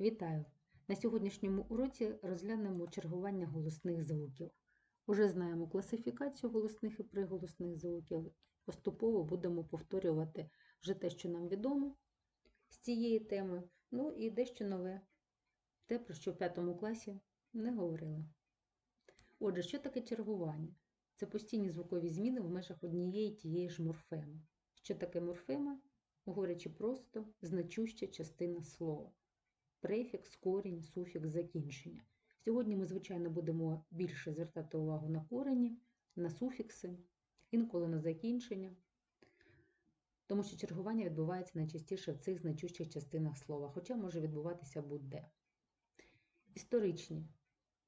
Вітаю! На сьогоднішньому уроці розглянемо чергування голосних звуків. Уже знаємо класифікацію голосних і приголосних звуків. Поступово будемо повторювати вже те, що нам відомо з цієї теми, ну і дещо нове, те, про що в п'ятому класі не говорили. Отже, що таке чергування? Це постійні звукові зміни в межах однієї тієї ж морфеми. Що таке морфема? Говорячи просто, значуща частина слова префікс, корінь, суфікс, закінчення. Сьогодні ми, звичайно, будемо більше звертати увагу на корені, на суфікси, інколи на закінчення, тому що чергування відбувається найчастіше в цих значущих частинах слова, хоча може відбуватися будь-де. Історичні.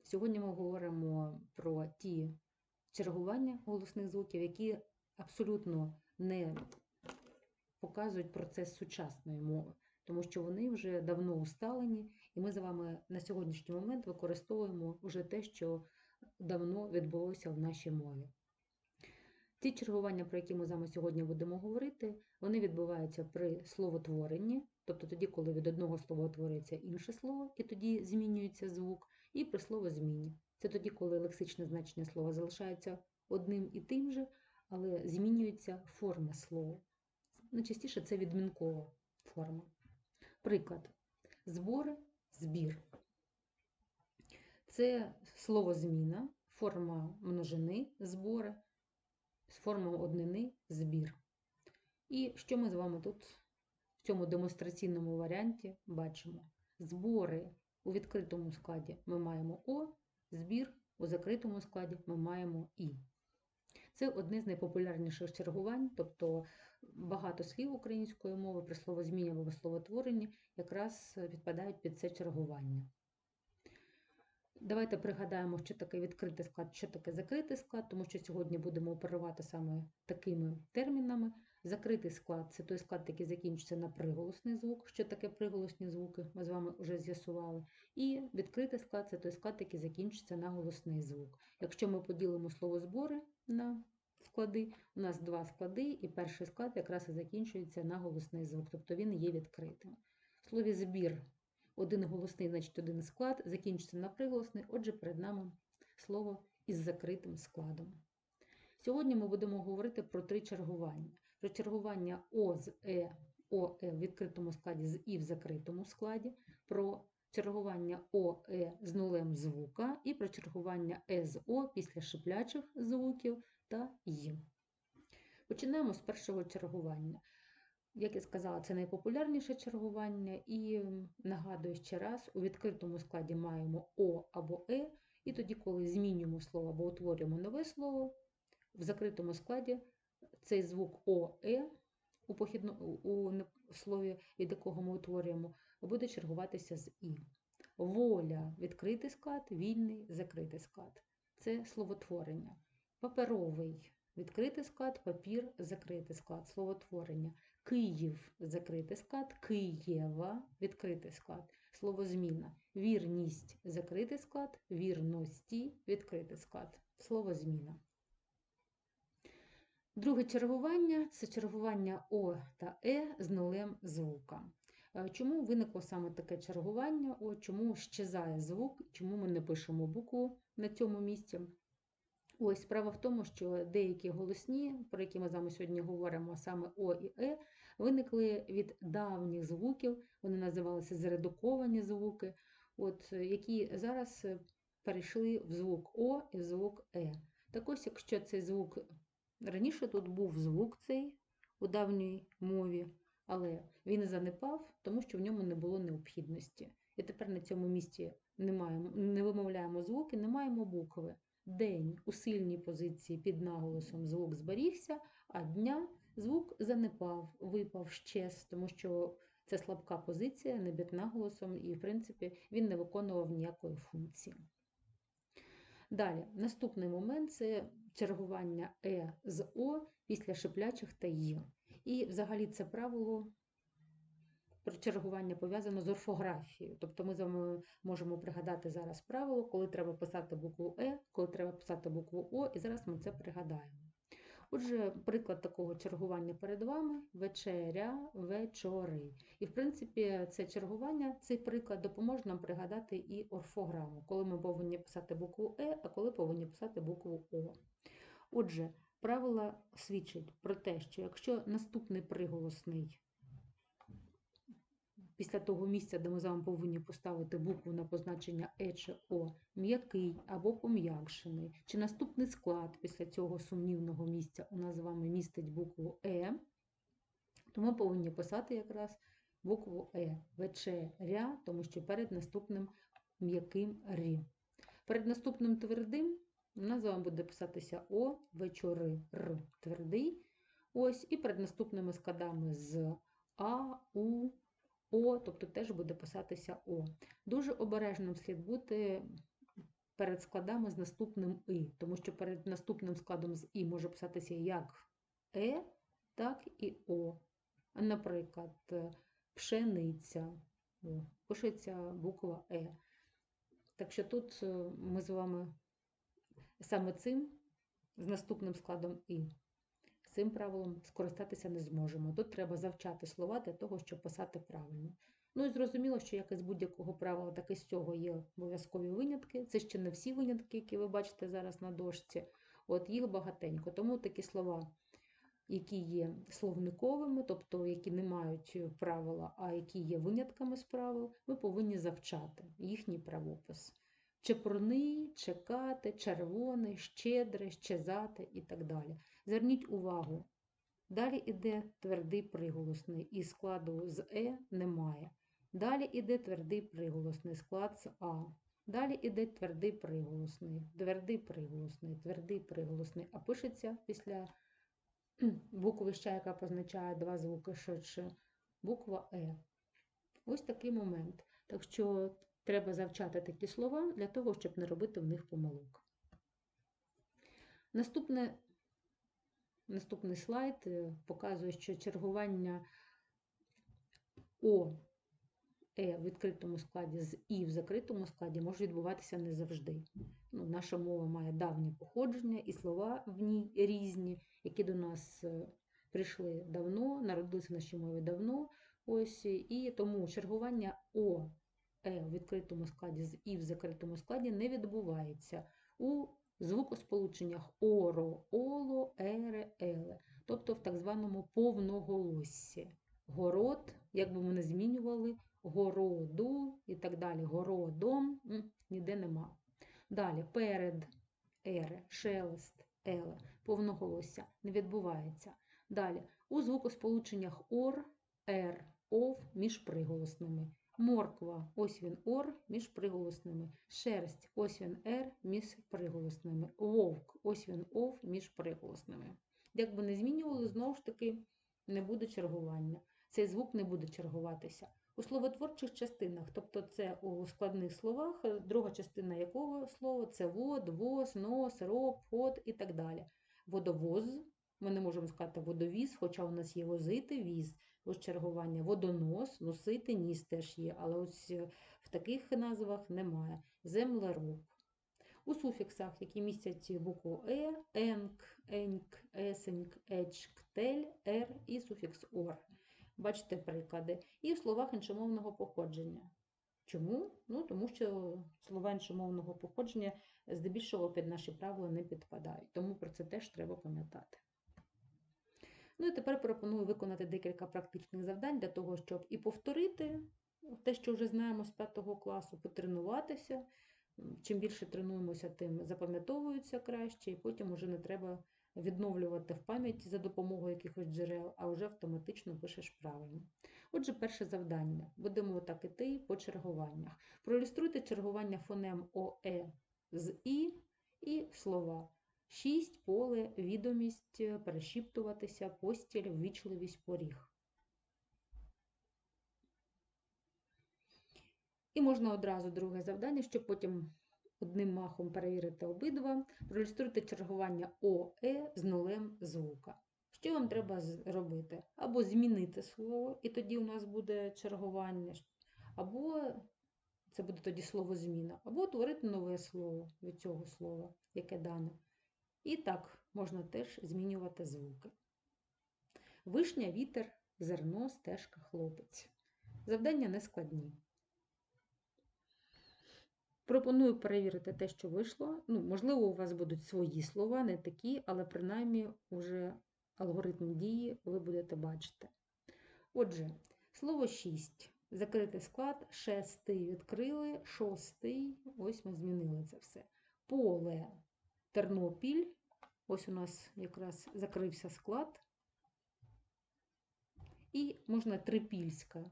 Сьогодні ми говоримо про ті чергування голосних звуків, які абсолютно не показують процес сучасної мови тому що вони вже давно усталені, і ми з вами на сьогоднішній момент використовуємо вже те, що давно відбулося в нашій мові. Ці чергування, про які ми з вами сьогодні будемо говорити, вони відбуваються при словотворенні, тобто тоді, коли від одного слова утворюється інше слово, і тоді змінюється звук, і при словозміні. Це тоді, коли лексичне значення слова залишається одним і тим же, але змінюється форма слова. Найчастіше це відмінкова форма. Приклад. Збори, збір. Це слово зміна, форма множини збори, форма однини збір. І що ми з вами тут в цьому демонстраційному варіанті бачимо? Збори у відкритому складі ми маємо О, збір у закритому складі ми маємо І. Це одне з найпопулярніших чергувань, тобто багато слів української мови при словозміні або словотворенні якраз підпадають під це чергування. Давайте пригадаємо, що таке відкритий склад, що таке закритий склад, тому що сьогодні будемо оперувати саме такими термінами. Закритий склад це той склад, який закінчується на приголосний звук. Що таке приголосні звуки, ми з вами вже з'ясували. І відкритий склад це той склад, який закінчується на голосний звук. Якщо ми поділимо слово збори на склади. У нас два склади, і перший склад якраз і закінчується на голосний звук, тобто він є відкритим. В слові збір один голосний, значить один склад, закінчиться на приголосний, отже, перед нами слово із закритим складом. Сьогодні ми будемо говорити про три чергування: про чергування О з Е, ОЕ в відкритому складі з І в закритому складі, про чергування ОЕ з нулем звука і про чергування Е з О після шиплячих звуків та «й». Починаємо з першого чергування. Як я сказала, це найпопулярніше чергування, і нагадую ще раз: у відкритому складі маємо О або Е, і тоді, коли змінюємо слово або утворюємо нове слово, в закритому складі цей звук ОЕ у похідно, у слові, від якого ми утворюємо, буде чергуватися з І. Воля відкритий склад, вільний закритий склад. Це словотворення. Паперовий відкритий склад, папір закритий склад, словотворення. Київ закритий склад, Києва відкритий склад, словозміна. Вірність закритий склад, вірності відкритий склад, словозміна. Друге чергування це чергування О та Е з нулем звука. Е, чому виникло саме таке чергування? О, Чому щезає звук, чому ми не пишемо букву на цьому місці? Ось справа в тому, що деякі голосні, про які ми з вами сьогодні говоримо, саме О і Е, виникли від давніх звуків, вони називалися зредуковані звуки, от, які зараз перейшли в звук О і в звук Е. Так ось, якщо цей звук раніше тут був звук цей у давній мові, але він занепав, тому що в ньому не було необхідності. І тепер на цьому місці не, не вимовляємо звуки, не маємо букви. День у сильній позиції під наголосом звук зберігся, а дня звук занепав, випав щез, тому що це слабка позиція, не під наголосом, і, в принципі, він не виконував ніякої функції. Далі, наступний момент це чергування Е з О після шиплячих та Й. І взагалі це правило про чергування пов'язано з орфографією. Тобто ми з вами можемо пригадати зараз правило, коли треба писати букву Е, коли треба писати букву О, і зараз ми це пригадаємо. Отже, приклад такого чергування перед вами вечеря, вечори. І, в принципі, це чергування, цей приклад допоможе нам пригадати і орфограму, коли ми повинні писати букву Е, а коли повинні писати букву О. Отже, правила свідчать про те, що якщо наступний приголосний після того місця, де ми з вами повинні поставити букву на позначення Е чи О, м'який або пом'якшений, чи наступний склад після цього сумнівного місця у нас з вами містить букву Е, то ми повинні писати якраз букву Е вечеря, тому що перед наступним м'яким рі. Перед наступним твердим у нас з вами буде писатися О, вечори, Р твердий. Ось, і перед наступними складами з А, У, О, тобто теж буде писатися О. Дуже обережним слід бути перед складами з наступним І, тому що перед наступним складом з І може писатися як Е, так і О. Наприклад, пшениця. Пишеться буква Е. Так що тут е, ми з вами саме цим, з наступним складом І, цим правилом скористатися не зможемо. Тут треба завчати слова для того, щоб писати правильно. Ну і зрозуміло, що як і з будь-якого правила, так і з цього є обов'язкові винятки. Це ще не всі винятки, які ви бачите зараз на дошці. От їх багатенько. Тому такі слова, які є словниковими, тобто які не мають правила, а які є винятками з правил, ми повинні завчати їхній правопис. Чепурний, чекати, червоний, щедрий, щезати і так далі. Зверніть увагу. Далі йде твердий приголосний, і складу з Е немає. Далі йде твердий приголосний, склад з А. Далі йде твердий приголосний, твердий приголосний, твердий приголосний, а пишеться після букви «щ», яка позначає два звуки швидше, буква Е. Ось такий момент. Так що треба завчати такі слова для того, щоб не робити в них помилок. Наступне, наступний слайд е, показує, що чергування О Е в відкритому складі з І в закритому складі може відбуватися не завжди. Ну, Наша мова має давнє походження, і слова в ній різні, які до нас е, прийшли давно, народилися в нашій мові давно. Ось, І тому чергування О Е в відкритому складі з І в закритому складі не відбувається у звукосполученнях оро, оло, ере, еле, тобто в так званому повноголоссі. Город, як би ми не змінювали, городу і так далі. Городом ніде нема. Далі перед ере, шелест, еле, повноголосся не відбувається. Далі у звукосполученнях ор, ер, ов між приголосними. Морква, ось він ор між приголосними. Шерсть, ось він ер між приголосними. Вовк, ось він ов між приголосними. Як би не змінювали, знову ж таки не буде чергування. Цей звук не буде чергуватися. У словотворчих частинах, тобто це у складних словах, друга частина якого слова це вод, воз, нос, роб, ход і так далі. Водовоз, ми не можемо сказати водовіз, хоча у нас є возити, віз, ось чергування, водонос, носити, ніс теж є, але ось в таких назвах немає. Землероб. У суфіксах, які містять букву Е, енк, еньк, есеньк, ечк, тель, ер і суфікс ор. Бачите приклади. І в словах іншомовного походження. Чому? Ну, Тому що слова іншомовного походження здебільшого під наші правила не підпадають. Тому про це теж треба пам'ятати. Ну і тепер пропоную виконати декілька практичних завдань для того, щоб і повторити те, що вже знаємо з 5 класу, потренуватися. Чим більше тренуємося, тим запам'ятовується краще, і потім вже не треба відновлювати в пам'яті за допомогою якихось джерел, а вже автоматично пишеш правильно. Отже, перше завдання. Будемо отак іти по чергуваннях. Проілюструйте чергування фонем ОЕ з І і слова. Шість поле, відомість, перешіптуватися, постіль, ввічливість, поріг. І можна одразу друге завдання, щоб потім одним махом перевірити обидва, проілюструйте чергування ОЕ з нулем звука. Що вам треба зробити? Або змінити слово, і тоді у нас буде чергування, або це буде тоді слово зміна, або утворити нове слово від цього слова, яке дане. І так, можна теж змінювати звуки. Вишня, вітер, зерно, стежка, хлопець. Завдання не складні. Пропоную перевірити те, що вийшло. Ну, можливо, у вас будуть свої слова, не такі, але принаймні вже алгоритм дії ви будете бачити. Отже, слово 6. Закритий склад, шестий відкрили, шостий. Ось ми змінили це все. Поле, Тернопіль. Ось у нас якраз закрився склад. І можна трипільська.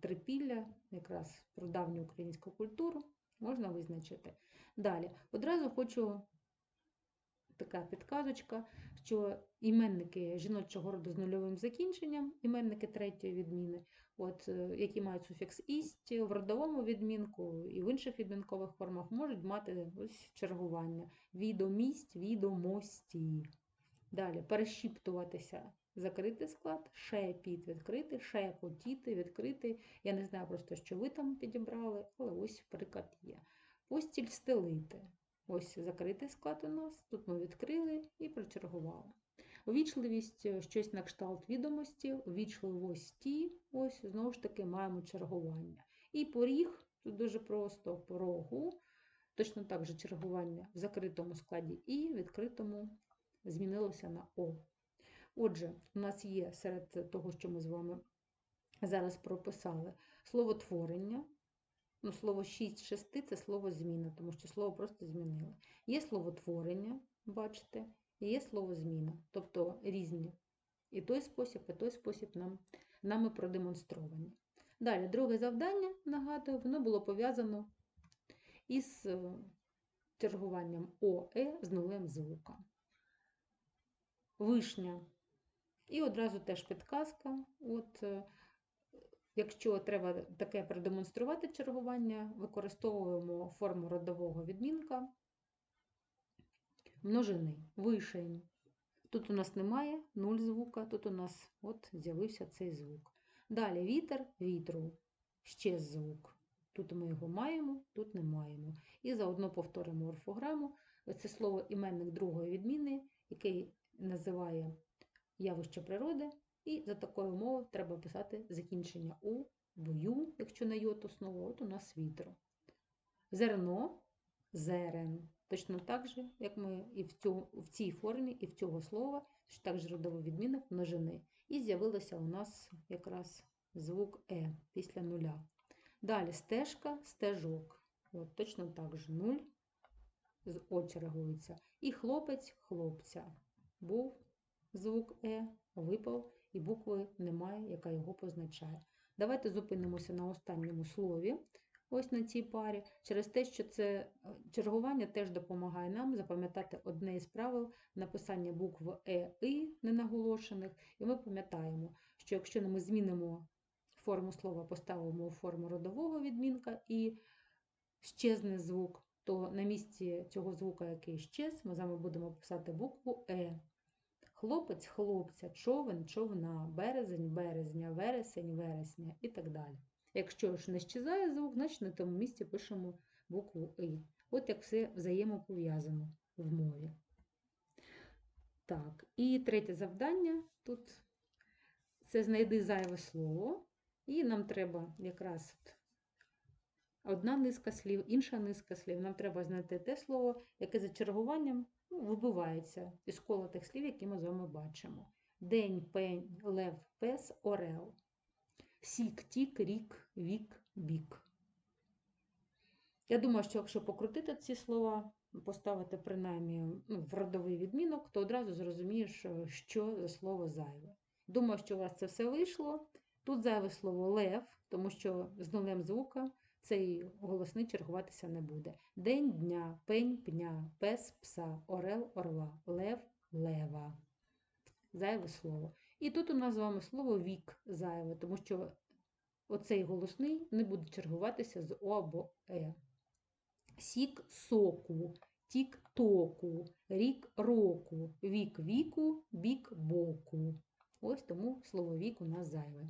Трипілля, якраз про давню українську культуру, можна визначити. Далі, одразу хочу така підказочка, що іменники жіночого роду з нульовим закінченням, іменники третьої відміни, от, е, які мають суфікс ість, в родовому відмінку і в інших відмінкових формах можуть мати ось чергування. Відомість, відомості. Далі перешіптуватися. Закритий склад, шепіт відкритий, шепотіти відкритий. Я не знаю просто, що ви там підібрали, але ось приклад є. Постіль стелити. Ось закритий склад у нас. Тут ми відкрили і прочергували. Увічливість е, щось на кшталт відомості, увічливості, ось знову ж таки маємо чергування. І поріг, тут дуже просто порогу, точно так же чергування в закритому складі і відкритому змінилося на О. Отже, у нас є серед того, що ми з вами зараз прописали, словотворення. Ну, слово 6 6 це слово зміна, тому що слово просто змінили. Є словотворення, бачите, і є слово зміна, тобто різні. І той спосіб, і той спосіб нам, нами продемонстровані. Далі, друге завдання, нагадую, воно було пов'язано із е, чергуванням ОЕ з нулем звука. Вишня. І одразу теж підказка. От, е, Якщо треба таке продемонструвати чергування, використовуємо форму родового відмінка множини, вишень. Тут у нас немає нуль звука, тут у нас от з'явився цей звук. Далі вітер, вітру, ще звук. Тут ми його маємо, тут не маємо. І заодно повторимо орфограму. Це слово іменник другої відміни, який називає явище природи. І за такою умовою треба писати закінчення у бою, якщо на йод основу, от у нас вітро. Зерно, зерен. Точно так же, як ми і в, цю, в цій формі, і в цього слова, що також родовий відмінок множини. І з'явилося у нас якраз звук Е після нуля. Далі стежка, стежок. От, Точно так же нуль з О чергується. І хлопець, хлопця. Був звук Е, випав, і букви немає, яка його позначає. Давайте зупинимося на останньому слові, ось на цій парі, через те, що це е, чергування теж допомагає нам запам'ятати одне із правил написання букв Е, І ненаголошених. І ми пам'ятаємо, що якщо ми змінимо форму слова, поставимо у форму родового відмінка і щезне звук, то на місці цього звука, який щез, ми з вами будемо писати букву Е. Хлопець хлопця, човен човна, березень березня, вересень вересня і так далі. Якщо ж не щезає звук, значить на тому місці пишемо букву І. От як все взаємопов'язано в мові. Так, і третє завдання тут це знайди зайве слово, і нам треба якраз одна низка слів, інша низка слів. Нам треба знайти те слово, яке за чергуванням ну, вибивається із кола тих слів, які ми з вами бачимо. День, пень, лев, пес, орел. Сік, тік, рік, вік, бік. Я думаю, що якщо покрутити ці слова, поставити принаймні ну, в родовий відмінок, то одразу зрозумієш, що за слово зайве. Думаю, що у вас це все вийшло. Тут зайве слово лев, тому що з нулем звука цей голосний чергуватися не буде. День дня, пень пня, пес пса, орел орла, лев лева. Зайве слово. І тут у нас з вами слово вік зайве, тому що оцей голосний не буде чергуватися з О або Е. Сік соку, тік току, рік року, вік віку, бік боку. Ось тому слово вік у нас зайве.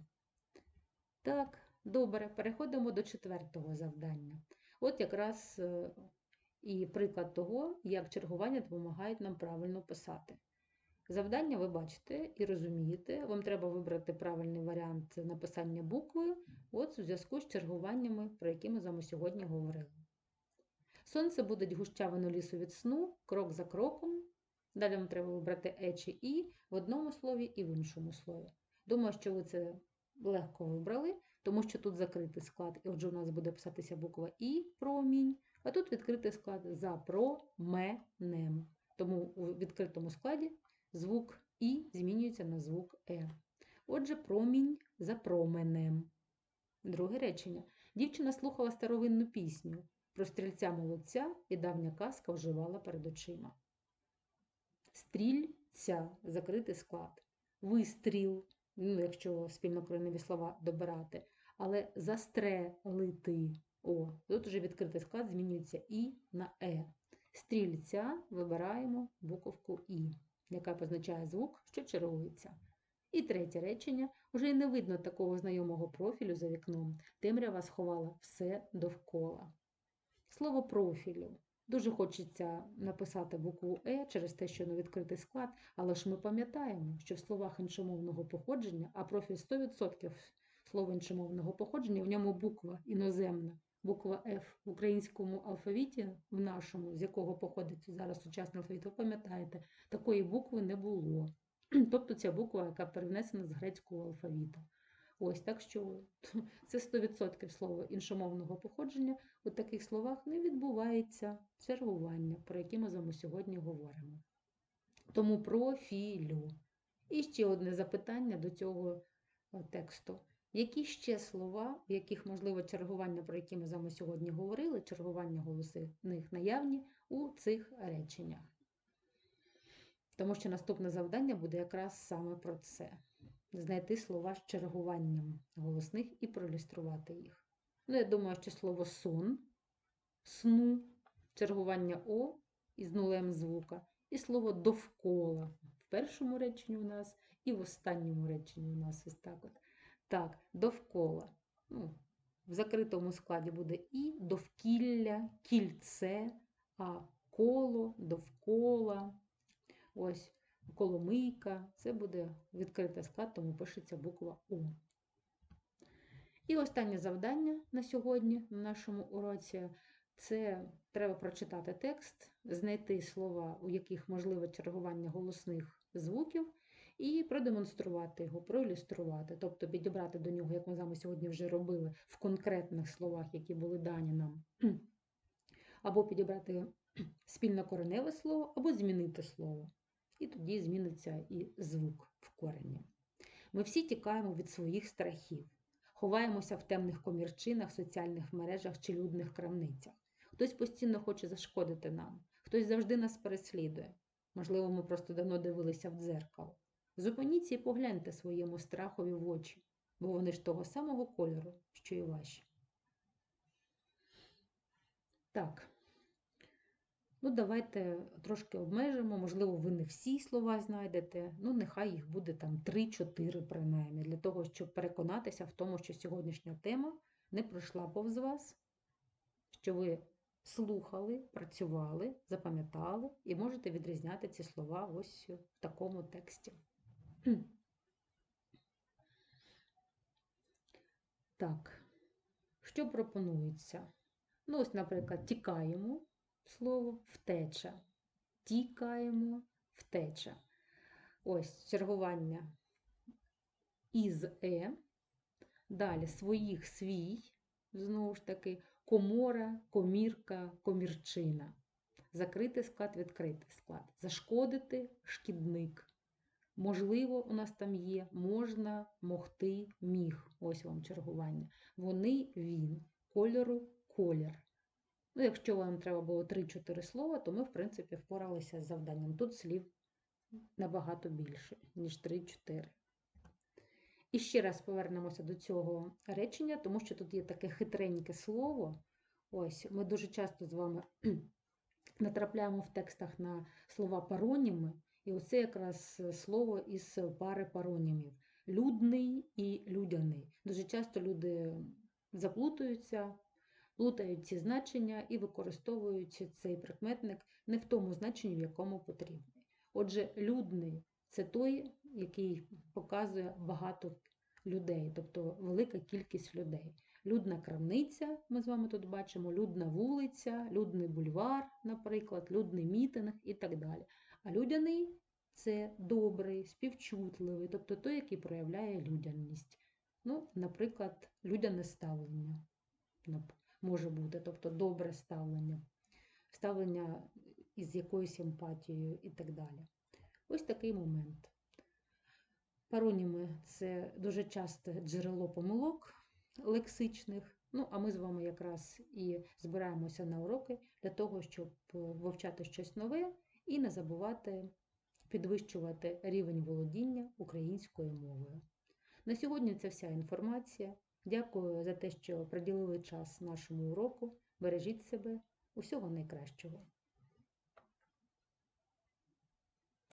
Так, добре, переходимо до четвертого завдання. От якраз е, і приклад того, як чергування допомагають нам правильно писати. Завдання ви бачите і розумієте. Вам треба вибрати правильний варіант написання букви от у зв'язку з чергуваннями, про які ми з вами сьогодні говорили. Сонце буде гущавину лісу від сну, крок за кроком. Далі вам треба вибрати е чи і в одному слові і в іншому слові. Думаю, що ви це легко вибрали, тому що тут закритий склад, і отже, у нас буде писатися буква І промінь, а тут відкритий склад за променем. Тому у відкритому складі звук І змінюється на звук Е. Отже, промінь за променем. Друге речення. Дівчина слухала старовинну пісню. Про стрільця молодця і давня казка вживала перед очима. Стрільця закритий склад. Вистріл, ну, якщо спільнокореневі слова добирати, але застрелити. О, тут вже відкритий склад змінюється І на Е. Стрільця вибираємо буковку І, яка позначає звук, що чергується. І третє речення вже й не видно такого знайомого профілю за вікном. Темрява сховала все довкола. Слово профілю. Дуже хочеться написати букву Е через те, що не відкритий склад, але ж ми пам'ятаємо, що в словах іншомовного походження, а профіль 100% слова іншомовного походження, в ньому буква іноземна, буква F в українському алфавіті, в нашому, з якого походить зараз сучасний алфавіт, ви пам'ятаєте, такої букви не було. Тобто ця буква, яка перенесена з грецького алфавіту. Ось так що це 100% слово іншомовного походження. У таких словах не відбувається чергування, про які ми з вами сьогодні говоримо. Тому профілю. І ще одне запитання до цього тексту. Які ще слова, в яких можливо чергування, про які ми з вами сьогодні говорили, чергування голосних наявні у цих реченнях? Тому що наступне завдання буде якраз саме про це знайти слова з чергуванням голосних і проілюструвати їх. Ну, я думаю, що слово сон, сну, чергування О із нулем звука, і слово довкола в першому реченні у нас, і в останньому реченні у нас ось так от. Так, довкола. Ну, В закритому складі буде і довкілля, кільце, а коло, довкола. Ось коломийка, це буде відкритий склад, тому пишеться буква У. І останнє завдання на сьогодні на нашому уроці це треба прочитати текст, знайти слова, у яких можливе чергування голосних звуків, і продемонструвати його, проілюструвати, тобто підібрати до нього, як ми з вами сьогодні вже робили, в конкретних словах, які були дані нам, або підібрати спільнокореневе слово, або змінити слово і тоді зміниться і звук в корені. Ми всі тікаємо від своїх страхів, ховаємося в темних комірчинах, соціальних мережах чи людних крамницях. Хтось постійно хоче зашкодити нам, хтось завжди нас переслідує. Можливо, ми просто давно дивилися в дзеркало. Зупиніться і погляньте своєму страхові в очі, бо вони ж того самого кольору, що і ваші. Так. Ну, давайте трошки обмежимо, можливо, ви не всі слова знайдете, ну, нехай їх буде там 3-4 принаймні, для того, щоб переконатися в тому, що сьогоднішня тема не пройшла повз вас, що ви слухали, працювали, запам'ятали і можете відрізняти ці слова ось в такому тексті. Так, що пропонується? Ну, ось, наприклад, тікаємо слово втеча. Тікаємо втеча. Ось чергування із е. Далі своїх свій, знову ж таки, комора, комірка, комірчина. Закритий склад, відкритий склад. Зашкодити шкідник. Можливо, у нас там є можна, могти, міг. Ось вам чергування. Вони, він, кольору, колір. Ну, якщо вам треба було 3-4 слова, то ми, в принципі, впоралися з завданням. Тут слів набагато більше, ніж 3-4. І ще раз повернемося до цього речення, тому що тут є таке хитреньке слово. Ось, ми дуже часто з вами натрапляємо в текстах на слова пароніми, і оце якраз слово із пари паронімів. Людний і людяний. Дуже часто люди заплутуються, плутають ці значення і використовують цей прикметник не в тому значенні, в якому потрібно. Отже, людний це той, який показує багато людей, тобто велика кількість людей. Людна крамниця, ми з вами тут бачимо, людна вулиця, людний бульвар, наприклад, людний мітинг і так далі. А людяний це добрий, співчутливий, тобто той, який проявляє людяність. Ну, наприклад, людяне ставлення може бути, тобто добре ставлення, ставлення із якоюсь емпатією і так далі. Ось такий момент. Пароніми це дуже часте джерело помилок лексичних. Ну, а ми з вами якраз і збираємося на уроки для того, щоб е, вивчати щось нове і не забувати підвищувати рівень володіння українською мовою. На сьогодні це вся інформація. Дякую за те, що приділили час нашому уроку. Бережіть себе. Усього найкращого!